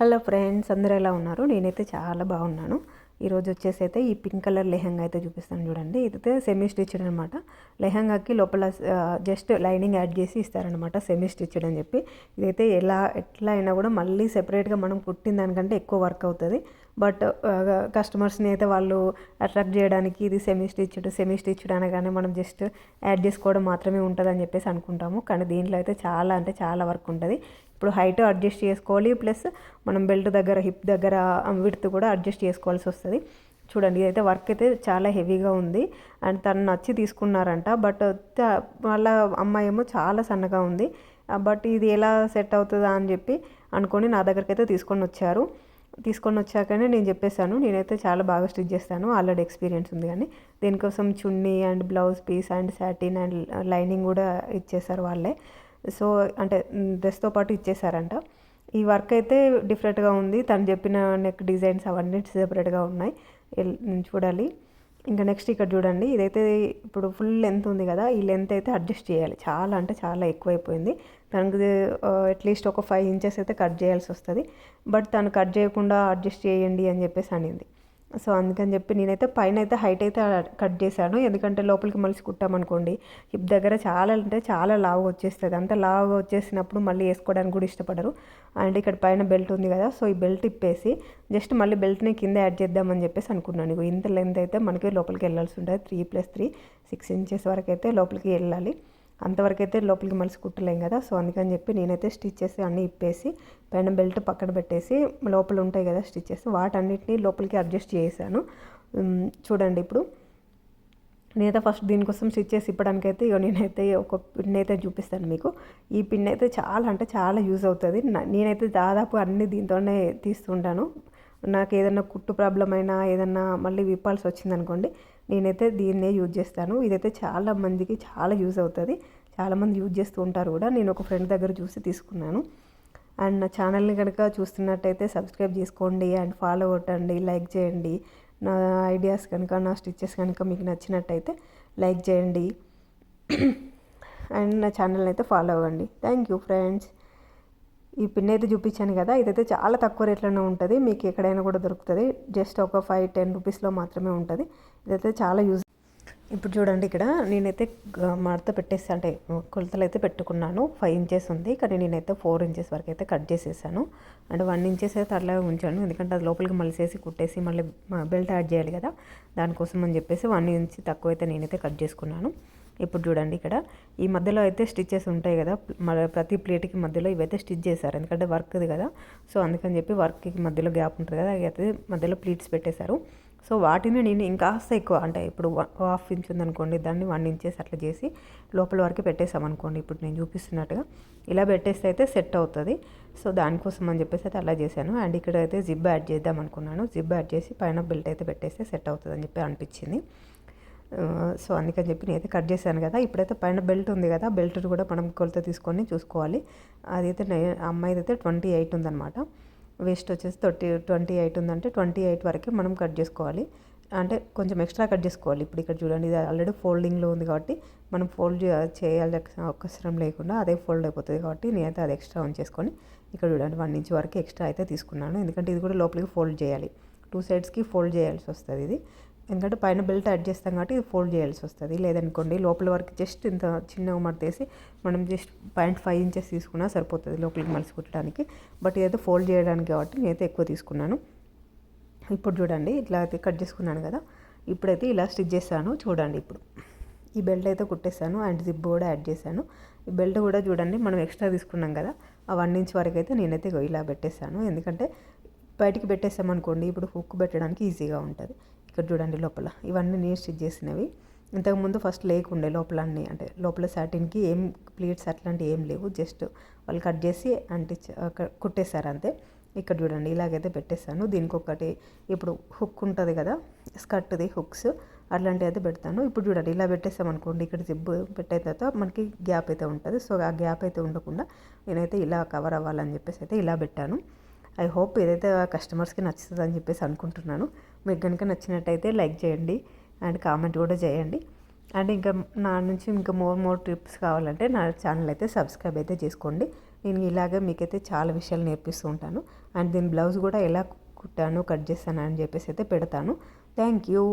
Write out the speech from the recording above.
Hello friends అందరూ ఎలా ఉన్నారు? నేనైతే చాలా బాగున్నాను. ఈరోజు వచ్చేసి అయితే ఈ పింక్ కలర్ లెహంగా అయితే చూపిస్తాను చూడండి. ఇదైతే సెమీ స్టిచ్డ్ అనమాట లెహంగాకి లోపల జస్ట్ లైనింగ్ యాడ్ చేసి ఇస్తారనమాట సెమీ స్టిచ్డ్ అని చెప్పి. ఇదైతే ఎలా ఎట్లా అయినా కూడా మళ్ళీ సెపరేట్గా మనం కుట్టిన దానికంటే ఎక్కువ వర్క్ అవుతుంది. బట్ కస్టమర్స్ని అయితే వాళ్ళు అట్రాక్ట్ చేయడానికి ఇది సెమీ స్టిచ్డ్ సెమీ స్టిచ్డ్ అనగానే మనం జస్ట్ యాడ్ చేసుకోవడం మాత్రమే ఉంటుంది అని చెప్పేసి అనుకుంటాము. కానీ దీంట్లో అయితే చాలా అంటే చాలా వర్క్ ఉంటుంది. ఇప్పుడు హైట్ అడ్జస్ట్ చేసుకోవాలి ప్లస్ మనం బెల్ట్ దగ్గర హిప్ దగ్గర విడ్త్ కూడా అడ్జస్ట్ చేసుకోవాల్సి వస్తుంది. చూడండి ఇదైతే వర్క్ అయితే చాలా హెవీగా ఉంది. అండ్ తను నచ్చి తీసుకున్నారంట బట్ వాళ్ళ అమ్మాయి ఏమో చాలా సన్నగా ఉంది. బట్ ఇది ఎలా సెట్ అవుతుందా అని చెప్పి అనుకొని నా దగ్గరికి అయితే తీసుకొని వచ్చారు. తీసుకొని వచ్చాకనే నేను చెప్పేశాను నేనైతే చాలా బాగా స్టిచ్ చేస్తాను ఆల్రెడీ ఎక్స్పీరియన్స్ ఉంది కానీ. దీనికోసం chunni and blouse piece and satin and lining కూడా ఇచ్చేసారు వాళ్ళే. సో అంటే డ్రెస్తో పాటు ఇచ్చేసారంట ఈ వర్క్ అయితే డిఫరెంట్గా ఉంది. తను చెప్పిన నెక్ డిజైన్స్ అవన్నీ సెపరేట్గా ఉన్నాయి. చూడాలి. ఇంకా నెక్స్ట్ ఇక్కడ చూడండి. ఇదైతే ఇప్పుడు ఫుల్ లెంత్ ఉంది కదా ఈ లెంత్ అయితే అడ్జస్ట్ చేయాలి. చాలా అంటే చాలా ఎక్కువైపోయింది. తనకు అట్లీస్ట్ ఒక ఫైవ్ ఇంచెస్ అయితే కట్ చేయాల్సి వస్తుంది. బట్ తను కట్ చేయకుండా అడ్జస్ట్ చేయండి అని చెప్పేసి అనింది. సో అందుకని చెప్పి నేనైతే పైన అయితే హైట్ అయితే కట్ చేశాను. ఎందుకంటే లోపలికి మలిసి కుట్టామనుకోండి హిప్ దగ్గర చాలా అంటే చాలా లావుగా వచ్చేస్తుంది. అంత లావుగా వచ్చేసినప్పుడు మళ్ళీ వేసుకోవడానికి కూడా ఇష్టపడరు. అండ్ ఇక్కడ పైన బెల్ట్ ఉంది కదా సో ఈ బెల్ట్ ఇప్పేసి జస్ట్ మళ్ళీ బెల్ట్ని కింద యాడ్ చేద్దామని చెప్పేసి అనుకున్నాను. ఇంత లెంత్ అయితే మనకి లోపలికి వెళ్ళాల్సి ఉంటుంది. Three plus three six inches వరకు అయితే లోపలికి వెళ్ళాలి. అంతవరకు అయితే లోపలికి మలిసి కుట్టలేం కదా. సో అందుకని చెప్పి నేనైతే స్టిచ్చెస్ అన్నీ ఇప్పేసి పైన బెల్ట్ పక్కన పెట్టేసి లోపల ఉంటాయి కదా స్టిచ్చెస్ వాటన్నిటిని లోపలికి అడ్జస్ట్ చేశాను. చూడండి ఇప్పుడు. నేనైతే ఫస్ట్ దీనికోసం స్టిచ్ చేసి ఇప్పడానికైతే ఇక నేనైతే ఒక పిన్ అయితే చూపిస్తాను మీకు. ఈ పిన్ అయితే చాలా అంటే చాలా యూజ్ అవుతుంది. నేనైతే దాదాపు అన్ని దీంతోనే తీస్తుంటాను. నాకు ఏదైనా కుట్టు ప్రాబ్లం అయినా ఏదన్నా మళ్ళీ విప్పాల్సి వచ్చిందనుకోండి నేనైతే దీన్నే యూజ్ చేస్తాను. ఇదైతే చాలా మందికి చాలా యూజ్ అవుతుంది. చాలామంది యూజ్ చేస్తూ ఉంటారు కూడా. నేను ఒక ఫ్రెండ్ దగ్గర చూసి తీసుకున్నాను. అండ్ నా ఛానల్ని కనుక చూస్తున్నట్టయితే సబ్స్క్రైబ్ చేసుకోండి అండ్ ఫాలో కొట్టండి లైక్ చేయండి. నా ఐడియాస్ కనుక నా స్టిచ్చెస్ కనుక మీకు నచ్చినట్టయితే లైక్ చేయండి. అండ్ నా ఛానల్ని అయితే ఫాలో అవ్వండి. Thank you friends. ఈ పిన్ అయితే చూపించాను కదా ఇదైతే చాలా తక్కువ రేట్లోనే ఉంటుంది. మీకు ఎక్కడైనా కూడా దొరుకుతుంది. జస్ట్ ఒక ఫైవ్ టెన్ రూపీస్లో మాత్రమే ఉంటుంది. ఇదైతే చాలా యూజ్ ఇప్పుడు చూడండి ఇక్కడ నేనైతే మడత పెట్టేసి అంటే కొలతలు అయితే పెట్టుకున్నాను. ఫైవ్ ఇంచెస్ ఉంది. కానీ నేనైతే ఫోర్ ఇంచెస్ వరకు అయితే కట్ చేసేసాను. అంటే వన్ ఇంచెస్ అయితే అట్లాగే ఉంచాను. ఎందుకంటే అది లోపలికి మలిసేసి కుట్టేసి మళ్ళీ బెల్ట్ యాడ్ చేయాలి కదా దానికోసం అని చెప్పేసి వన్ ఇంచ్ తక్కువ అయితే నేనైతే కట్ చేసుకున్నాను. ఇప్పుడు చూడండి ఇక్కడ. ఈ మధ్యలో అయితే స్టిచ్చెస్ ఉంటాయి కదా. ప్రతి ప్లేట్కి మధ్యలో ఇవైతే స్టిచ్ చేశారు. ఎందుకంటే వర్క్ది కదా. సో అందుకని చెప్పి వర్క్కి మధ్యలో గ్యాప్ ఉంటుంది కదా. అయితే మధ్యలో ప్లీట్స్ పెట్టేశారు. సో వాటిని నేను ఇంకాస్త ఎక్కువ అంటే ఇప్పుడు హాఫ్ ఇంచ్ ఉందనుకోండి. దాన్ని వన్ ఇంచెస్ అట్లా చేసి లోపల వరకు పెట్టేసామనుకోండి ఇప్పుడు నేను చూపిస్తున్నట్టుగా. ఇలా పెట్టేస్తే అయితే సెట్ అవుతుంది. సో దానికోసం అని చెప్పేసి అయితే అలా చేశాను. అండ్ ఇక్కడ అయితే జిబ్ యాడ్ చేద్దాం అనుకున్నాను జిబ్ యాడ్ చేసి పైన బెల్ట్ అయితే పెట్టేస్తే సెట్ అవుతుంది అని చెప్పి అనిపించింది. సో అందుకని చెప్పి నేనైతే కట్ చేశాను కదా. ఇప్పుడైతే పైన బెల్ట్ ఉంది కదా బెల్ట్ కూడా మనం కొలత తీసుకొని చూసుకోవాలి. అదైతే అమ్మాయిది అయితే ట్వంటీ ఎయిట్ ఉందన్నమాట. వేస్ట్ వచ్చేసి థర్టీ ట్వంటీ ఎయిట్ ఉందంటే ట్వంటీ ఎయిట్ వరకే మనం కట్ చేసుకోవాలి. అంటే కొంచెం ఎక్స్ట్రా కట్ చేసుకోవాలి. ఇప్పుడు ఇక్కడ చూడండి ఇది ఆల్రెడీ ఫోల్డింగ్లో ఉంది కాబట్టి మనం ఫోల్డ్ చేయాలి అవసరం లేకుండా అదే ఫోల్డ్ అయిపోతుంది కాబట్టి నేనైతే అది ఎక్స్ట్రా ఉంచేసుకొని ఇక్కడ చూడండి వన్ ఇంచ్ వరకు ఎక్స్ట్రా అయితే తీసుకున్నాను. ఎందుకంటే ఇది కూడా లోపలికి ఫోల్డ్ చేయాలి. టూ సైడ్స్కి ఫోల్డ్ చేయాల్సి వస్తుంది ఇది. ఎందుకంటే పైన బెల్ట్ యాడ్ చేస్తాం కాబట్టి ఇది ఫోల్డ్ చేయాల్సి వస్తుంది. లేదనుకోండి లోపల వరకు జస్ట్ ఇంత చిన్నగా మడతేసి మనం జస్ట్ పాయింట్ ఫైవ్ ఇంచెస్ తీసుకున్నా సరిపోతుంది లోపలికి మలిసి కుట్టడానికి. బట్ ఇదైతే ఫోల్డ్ చేయడానికి కాబట్టి నేనైతే ఎక్కువ తీసుకున్నాను. ఇప్పుడు చూడండి ఇట్లా అయితే కట్ చేసుకున్నాను కదా. ఇప్పుడైతే ఇలా స్టిచ్ చేస్తాను చూడండి ఇప్పుడు ఈ బెల్ట్ అయితే కుట్టేశాను. అండ్ జిప్ కూడా యాడ్ చేశాను. ఈ బెల్ట్ కూడా చూడండి మనం ఎక్స్ట్రా తీసుకున్నాం కదా. ఆ వన్ ఇంచ్ వరకు అయితే నేనైతే ఇలా పెట్టేశాను. ఎందుకంటే బయటికి పెట్టేసామనుకోండి ఇప్పుడు హుక్ పెట్టడానికి ఈజీగా ఉంటుంది. ఇక్కడ చూడండి లోపల. ఇవన్నీ నేను స్టిచ్ చేసినవి. ఇంతకుముందు ఫస్ట్ లేకుండే లోపల అన్నీ అంటే లోపల సాటిన్కి ఏం ప్లీట్స్ అట్లాంటివి ఏం లేవు. జస్ట్ వాళ్ళు కట్ చేసి అంటే కుట్టేశారు అంతే. ఇక్కడ చూడండి ఇలాగైతే పెట్టేశాను. దీనికి ఒకటి ఇప్పుడు హుక్ ఉంటుంది కదా స్కర్ట్ది హుక్స్ అట్లాంటివి అయితే పెడతాను. ఇప్పుడు చూడండి ఇలా పెట్టేసామనుకోండి ఇక్కడ జిబ్బు పెట్టే తర్వాత మనకి గ్యాప్ అయితే ఉంటుంది. సో ఆ గ్యాప్ అయితే ఉండకుండా నేనైతే ఇలా కవర్ అవ్వాలని చెప్పేసి అయితే ఇలా పెట్టాను. ఐ హోప్ ఏదైతే కస్టమర్స్కి నచ్చుతుంది అని చెప్పేసి అనుకుంటున్నాను. మీకు కనుక నచ్చినట్టయితే లైక్ చేయండి అండ్ కామెంట్ కూడా చేయండి. అండ్ ఇంకా నా నుంచి ఇంకా మోర్ మోర్ ట్రిప్స్ కావాలంటే నా ఛానల్ అయితే సబ్స్క్రైబ్ అయితే చేసుకోండి. నేను ఇలాగే మీకైతే చాలా విషయాలు నేర్పిస్తూ ఉంటాను. అండ్ దీని బ్లౌజ్ కూడా ఎలా కుట్టాను కట్ చేస్తాను అని చెప్పేసి అయితే పెడతాను. Thank you.